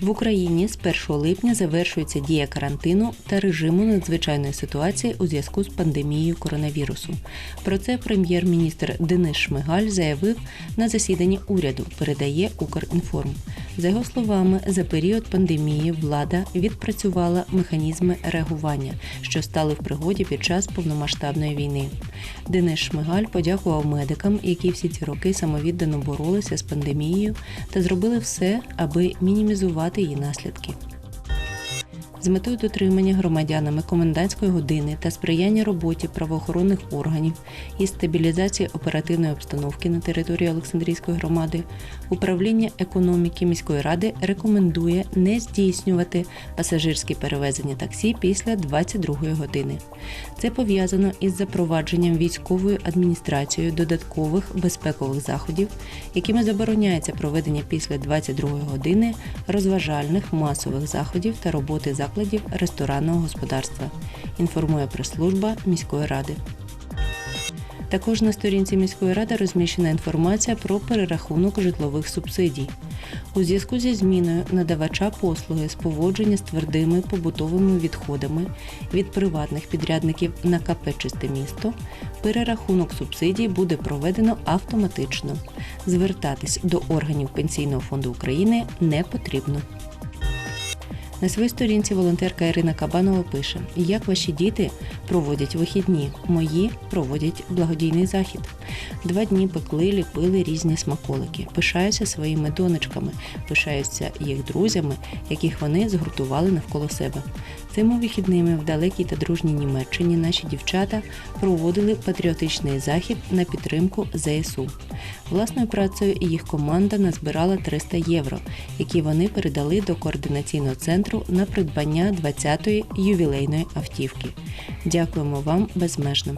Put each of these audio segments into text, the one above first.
В Україні з 1 липня завершується дія карантину та режиму надзвичайної ситуації у зв'язку з пандемією коронавірусу. Про це прем'єр-міністр Денис Шмигаль заявив на засіданні уряду. Передає Укрінформ. За його словами, за період пандемії влада відпрацювала механізми реагування, що стали в пригоді під час повномасштабної війни. Денис Шмигаль подякував медикам, які всі ці роки самовіддано боролися з пандемією та зробили все, аби мінімізувати її наслідки. Метою дотримання громадянами комендантської години та сприяння роботі правоохоронних органів і стабілізації оперативної обстановки на території Олександрійської громади, управління економіки міської ради рекомендує не здійснювати пасажирські перевезення таксі після 22 години. Це пов'язано із запровадженням військовою адміністрацією додаткових безпекових заходів, якими забороняється проведення після 22 години розважальних масових заходів та роботи закладів ресторанного господарства. Інформує прес-служба міської ради. Також на сторінці міської ради розміщена інформація про перерахунок житлових субсидій. У зв'язку зі зміною надавача послуги з поводження з твердими побутовими відходами від приватних підрядників на КП «Чисте місто перерахунок субсидій буде проведено автоматично. Звертатись до органів Пенсійного фонду України не потрібно. На своїй сторінці волонтерка Ірина Кабанова пише: як ваші діти проводять вихідні, мої проводять благодійний захід. Два дні пекли, ліпили різні смаколики. Пишаюся своїми донечками, пишаюся їх друзями, яких вони згуртували навколо себе. Цими вихідними в далекій та дружній Німеччині наші дівчата проводили патріотичний захід на підтримку ЗСУ. Власною працею їх команда назбирала 300 євро, які вони передали до координаційного центру на придбання 20-ї ювілейної автівки. Дякуємо вам безмежно.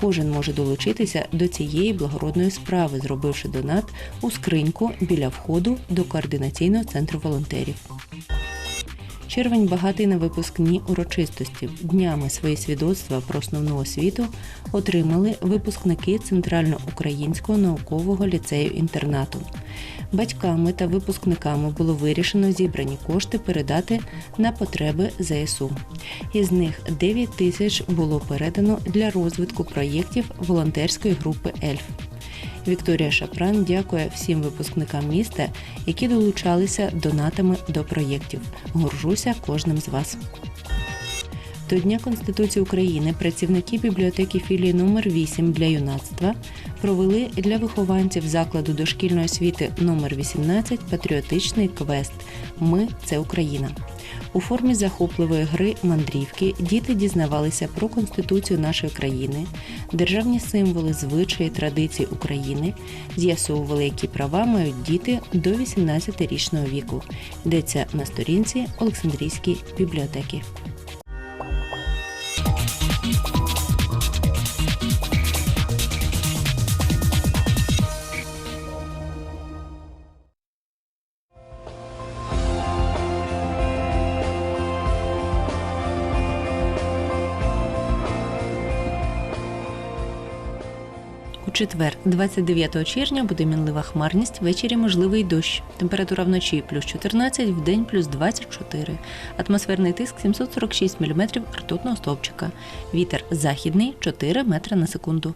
Кожен може долучитися до цієї благородної справи, зробивши донат у скриньку біля входу до координаційного центру волонтерів. Червень багатий на випускні урочистості. Днями свої свідоцтва про основну освіту отримали випускники Центральноукраїнського наукового ліцею інтернату. Батьками та випускниками було вирішено зібрані кошти передати на потреби ЗСУ. Із них 9 тисяч було передано для розвитку проєктів волонтерської групи Ельф. Вікторія Шапран дякує всім випускникам міста, які долучалися донатами до проєктів. Горжуся кожним з вас. До Дня Конституції України працівники бібліотеки філії номер 8 для юнацтва провели для вихованців закладу дошкільної освіти номер 18 патріотичний квест Ми це Україна. У формі захопливої гри мандрівки діти дізнавалися про конституцію нашої країни, державні символи, звичаї, традиції України, з'ясовували, які права мають діти до 18-річного віку. Йдеться на сторінці Олександрійської бібліотеки. Четвер, 29 червня, буде мінлива хмарність, ввечері можливий дощ. Температура вночі плюс 14, в день плюс 24. Атмосферний тиск 746 мм ртутного стовпчика. Вітер західний 4 метри на секунду.